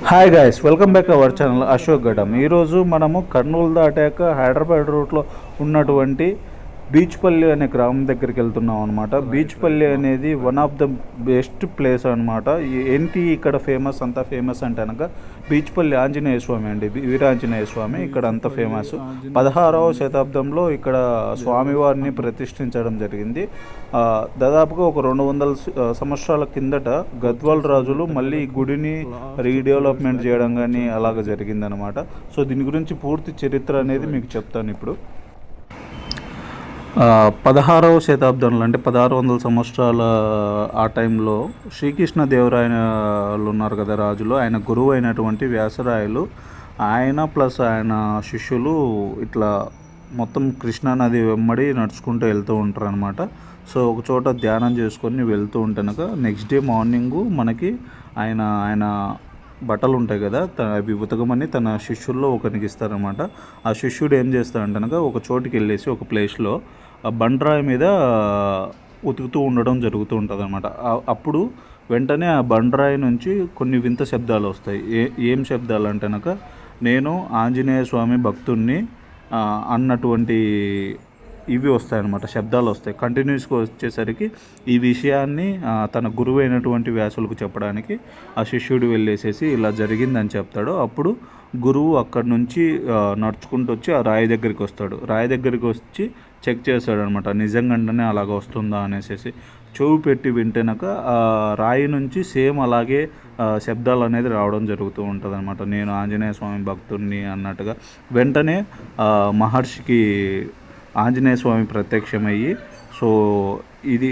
Hi guys welcome back our channel Ashok Gadam ఈరోజు మనము కర్నూలు దాటాక హైదరాబాద్ రూట్లో ఉన్నటువంటి బీచ్పల్లి అనే గ్రామం దగ్గరికి వెళ్తున్నాం అనమాట బీచ్పల్లి అనేది one of the best place అనమాట ఏంటి ఇక్కడ ఫేమస్ అంతా ఫేమస్ అంటే అనగా బీచ్పల్లి ఆంజనేయ స్వామి అండి. వీరాంజనేయ స్వామి ఇక్కడ అంత ఫేమస్ పదహారవ శతాబ్దంలో ఇక్కడ స్వామివారిని ప్రతిష్ఠించడం జరిగింది. దాదాపుగా ఒక రెండు వందల సంవత్సరాల కిందట గద్వాల్ రాజులు మళ్ళీ ఈ గుడిని రీడెవలప్మెంట్ చేయడం కానీ అలాగ జరిగిందనమాట సో దీని గురించి పూర్తి చరిత్ర అనేది మీకు చెప్తాను ఇప్పుడు. పదహారవ శతాబ్దంలో అంటే పదహారు వందల సంవత్సరాల ఆ టైంలో శ్రీకృష్ణ దేవరాయలు ఉన్నారు కదా రాజులు. ఆయన గురువు అయినటువంటి వ్యాసరాయలు. ఆయన ప్లస్ ఆయన శిష్యులు ఇట్లా మొత్తం కృష్ణా నది వెంబడి నడుచుకుంటూ వెళ్తూ ఉంటారు అనమాట సో ఒక చోట ధ్యానం చేసుకొని వెళ్తూ ఉంటేనక నెక్స్ట్ డే మార్నింగు మనకి ఆయన ఆయన బట్టలు ఉంటాయి కదా అవి ఉతకమని తన శిష్యుల్లో ఒకరికి ఇస్తారనమాట ఆ శిష్యుడు ఏం చేస్తాడంటే ఒక చోటుకి వెళ్ళేసి ఒక ప్లేస్లో బండరాయి మీద ఉతుకుతూ ఉండడం జరుగుతూ ఉంటుంది అనమాట అప్పుడు వెంటనే ఆ బండరాయి నుంచి కొన్ని వింత శబ్దాలు వస్తాయి. ఏ ఏం శబ్దాలు అంటేనక నేను ఆంజనేయ స్వామి భక్తుణ్ణి అన్నటువంటి ఇవి వస్తాయన్నమాట శబ్దాలు వస్తాయి. కంటిన్యూస్గా వచ్చేసరికి ఈ విషయాన్ని తన గురువు అయినటువంటి వ్యాసులకు చెప్పడానికి ఆ శిష్యుడు వెళ్ళేసేసి ఇలా జరిగిందని చెప్తాడు. అప్పుడు గురువు అక్కడి నుంచి నడుచుకుంటూ వచ్చి ఆ రాయి దగ్గరికి వస్తాడు. రాయి దగ్గరికి వచ్చి చెక్ చేశాడనమాట. అనమాట నిజంగానే అలాగ వస్తుందా అనేసి చెవు పెట్టి వింటేనక రాయి నుంచి సేమ్ అలాగే శబ్దాలు అనేది రావడం జరుగుతూ ఉంటుంది అనమాట నేను ఆంజనేయ స్వామి భక్తుడిని అన్నట్టుగా వెంటనే మహర్షికి ఆంజనేయ స్వామి ప్రత్యక్షమయ్యి సో ఇది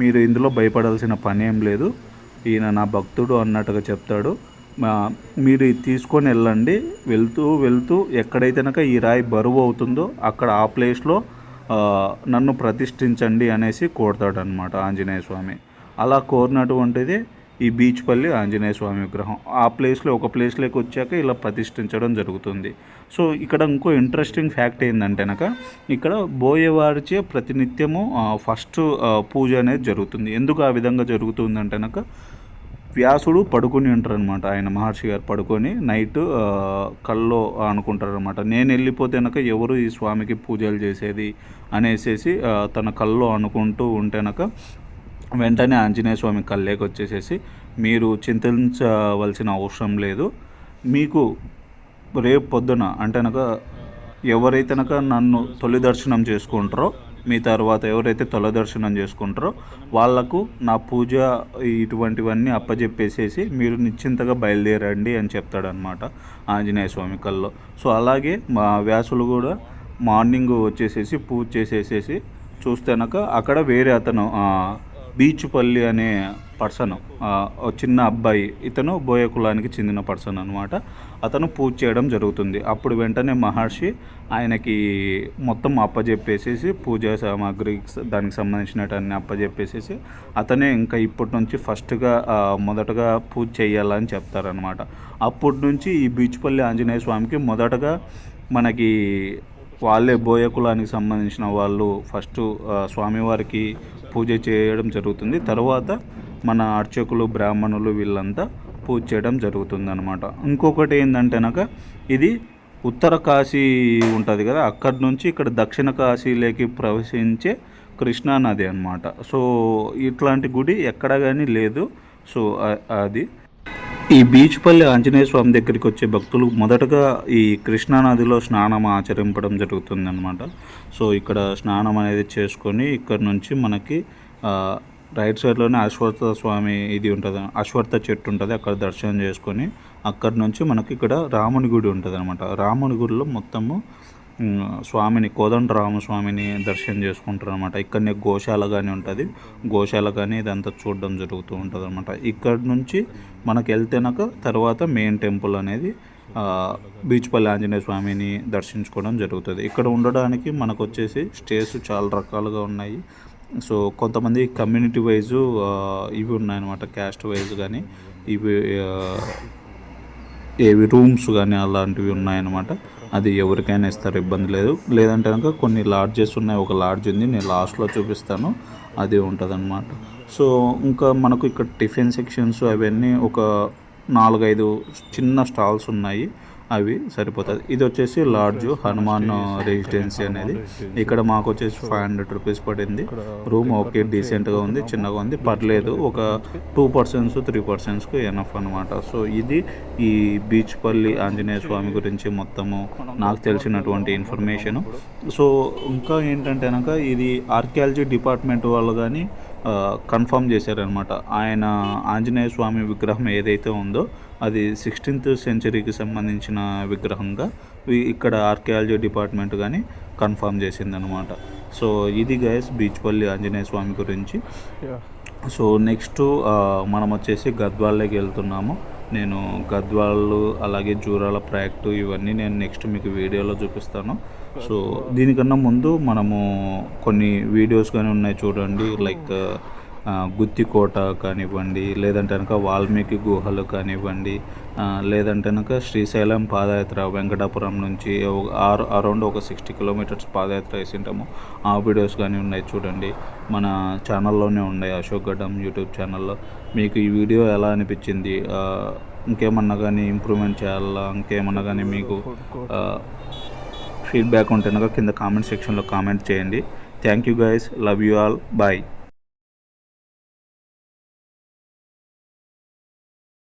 మీరు ఇందులో భయపడాల్సిన పని ఏం లేదు. ఈయన నా భక్తుడు అన్నట్టుగా చెప్తాడు. మీరు ఇది తీసుకొని వెళ్ళండి. వెళ్తూ వెళ్తూ ఎక్కడైతేనక ఈ రాయి బరువు అవుతుందో అక్కడ ఆ ప్లేస్లో నన్ను ప్రతిష్ఠించండి అనేసి కోరుతాడనమాట ఆంజనేయ స్వామి. అలా కోరినటువంటిది ఈ బీచ్పల్లి ఆంజనేయ స్వామి విగ్రహం. ఆ ప్లేస్లో ఒక ప్లేస్లోకి వచ్చాక ఇలా ప్రతిష్ఠించడం జరుగుతుంది. సో ఇక్కడ ఇంకో ఇంట్రెస్టింగ్ ఫ్యాక్ట్ ఏంటంటేనక ఇక్కడ బోయేవారిచే ప్రతినిత్యము ఫస్ట్ పూజ అనేది జరుగుతుంది. ఎందుకు ఆ విధంగా జరుగుతుందంటేనక వ్యాసుడు పడుకొని ఉంటారనమాట ఆయన మహర్షి గారు పడుకొని నైట్ ఆ, కల్లో నేను వెళ్ళిపోతే కనుక ఎవరు ఈ స్వామికి పూజలు చేసేది అనేసేసి తన కల్లో అనుకుంటూ ఉంటేనక వెంటనే ఆంజనేయ స్వామి కల్లేకి వచ్చేసేసి మీరు చింతించవలసిన అవసరం లేదు. మీకు రేపు పొద్దున అంటే కనుక ఎవరైతే కనుక నన్ను తొలి దర్శనం చేసుకుంటారో మీ తర్వాత ఎవరైతే తొలదర్శనం చేసుకుంటారో వాళ్ళకు నా పూజ ఇటువంటివన్నీ అప్పజెప్పేసేసి మీరు నిశ్చింతగా బయలుదేరండి అని చెప్తాడనమాట ఆంజనేయ స్వామి కల్లో. సో అలాగే మా వ్యాసులు కూడా మార్నింగ్ వచ్చేసేసి పూజ చేసేసేసి చూస్తేనక అక్కడ వేరే అతను బీచ్పల్లి అనే పర్సన్ చిన్న అబ్బాయి ఇతను బోయ కులానికి చెందిన పర్సన్ అనమాట అతను పూజ చేయడం జరుగుతుంది. అప్పుడు వెంటనే మహర్షి ఆయనకి మొత్తం అప్పజెప్పేసేసి పూజా సామాగ్రి దానికి సంబంధించినటన్ని అప్పజెప్పేసేసి అతనే ఇంకా ఇప్పటి నుంచి ఫస్ట్గా మొదటగా పూజ చేయాలని చెప్తారనమాట అప్పటి నుంచి ఈ బీచ్పల్లి ఆంజనేయ స్వామికి మొదటగా మనకి వాళ్ళే బోయ కులానికి సంబంధించిన వాళ్ళు ఫస్ట్ స్వామివారికి పూజ చేయడం జరుగుతుంది. తర్వాత మన అర్చకులు బ్రాహ్మణులు వీళ్ళంతా పూజ చేయడం జరుగుతుంది అనమాట ఇంకొకటి ఏంటంటేనక ఇది ఉత్తర కాశీ ఉంటుంది కదా అక్కడి నుంచి ఇక్కడ దక్షిణ కాశీలోకి ప్రవేశించే కృష్ణా నది అనమాట సో ఇట్లాంటి గుడి ఎక్కడ కానీ లేదు. సో అది ఈ బీచ్పల్లి ఆంజనేయ స్వామి దగ్గరికి వచ్చే భక్తులు మొదటగా ఈ కృష్ణా నదిలో స్నానం ఆచరింపడం జరుగుతుందన్నమాట. సో ఇక్కడ స్నానం అనేది చేసుకొని ఇక్కడ నుంచి మనకి రైట్ సైడ్లోనే అశ్వత్థ స్వామి ఇది ఉంటుంది అశ్వత్థ చెట్టు ఉంటుంది అక్కడ దర్శనం చేసుకొని అక్కడ నుంచి మనకి ఇక్కడ రాముని గుడి ఉంటుంది అనమాట రాముని గుడిలో మొత్తము స్వామిని కోదండ రామస్వామిని దర్శనం చేసుకుంటారు అనమాట ఇక్కడనే గోశాల కానీ ఉంటుంది. గోశాల కానీ ఇదంతా చూడడం జరుగుతూ ఉంటుంది అనమాట ఇక్కడ నుంచి మనకి వెళ్తేనాక తర్వాత మెయిన్ టెంపుల్ అనేది బీచ్పల్లి ఆంజనేయ స్వామిని దర్శించుకోవడం జరుగుతుంది. ఇక్కడ ఉండడానికి మనకు వచ్చేసి స్టేస్ చాలా రకాలుగా ఉన్నాయి. సో కొంతమంది కమ్యూనిటీ వైజు ఇవి ఉన్నాయన్నమాట క్యాస్ట్ వైజ్ కానీ ఇవి ఏవి రూమ్స్ కానీ అలాంటివి ఉన్నాయన్నమాట. అది ఎవరికైనా ఇస్తారు ఇబ్బంది లేదు. లేదంటే కనుక కొన్ని లాడ్జెస్ ఉన్నాయి ఒక లాడ్జ్ ఉంది నేను లాస్ట్లో చూపిస్తాను అది ఉంటుంది సో ఇంకా మనకు ఇక్కడ టిఫిన్ సెక్షన్స్ అవన్నీ ఒక నాలుగైదు చిన్న స్టాల్స్ ఉన్నాయి. అవి సరిపోతుంది ఇది వచ్చేసి లాడ్జ్ హనుమాన్ రెసిడెన్సీ అనేది. ఇక్కడ మాకు వచ్చేసి ఫైవ్ హండ్రెడ్ రూపీస్ పడింది. రూమ్ ఓకే డీసెంట్గా ఉంది చిన్నగా ఉంది. పర్లేదు ఒక టూ పర్సన్స్ త్రీ పర్సన్స్కి ఎనఫ్ అనమాట సో ఇది ఈ బీచ్పల్లి ఆంజనేయ స్వామి గురించి మొత్తము నాకు తెలిసినటువంటి ఇన్ఫర్మేషను సో ఇంకా ఏంటంటే కనుక ఇది ఆర్కియాలజీ డిపార్ట్మెంట్ వాళ్ళు కానీ కన్ఫర్మ్ చేశారనమాట ఆయన ఆంజనేయ స్వామి విగ్రహం ఏదైతే ఉందో అది సిక్స్టీన్త్ సెంచరీకి సంబంధించిన విగ్రహంగా ఇక్కడ ఆర్కియాలజీ డిపార్ట్మెంట్ కానీ కన్ఫర్మ్ చేసిందనమాట సో ఇది గైస్ బీచ్పల్లి ఆంజనేయ స్వామి గురించి. సో నెక్స్ట్ మనం వచ్చేసి గద్వాల్లోకి వెళ్తున్నాము. నేను గద్వాళ్ళు అలాగే జూరాల ప్రాజెక్టు ఇవన్నీ నేను నెక్స్ట్ మీకు వీడియోలో చూపిస్తాను. సో దీనికన్నా ముందు మనము కొన్ని వీడియోస్ కానీ ఉన్నాయి చూడండి. లైక్ గుత్తికోట కానివ్వండి లేదంటే కనుక వాల్మీకి గుహలు కానివ్వండి లేదంటే కనుక శ్రీశైలం పాదయాత్ర వెంకటాపురం నుంచి ఆరు అరౌండ్ ఒక సిక్స్టీ కిలోమీటర్స్ పాదయాత్ర వేసింటాము. ఆ వీడియోస్ కానీ ఉన్నాయి చూడండి. మన ఛానల్లోనే ఉన్నాయి అశోక్ గడ్డం యూట్యూబ్ ఛానల్లో. మీకు ఈ వీడియో ఎలా అనిపించింది? ఇంకేమన్నా కానీ ఇంప్రూవ్మెంట్ చేయాలా? ఇంకేమన్నా కానీ మీకు ఫీడ్బ్యాక్ ఉంటే కనుక కింద కామెంట్ సెక్షన్లో కామెంట్ చేయండి. Thank you guys. Love you all. Bye.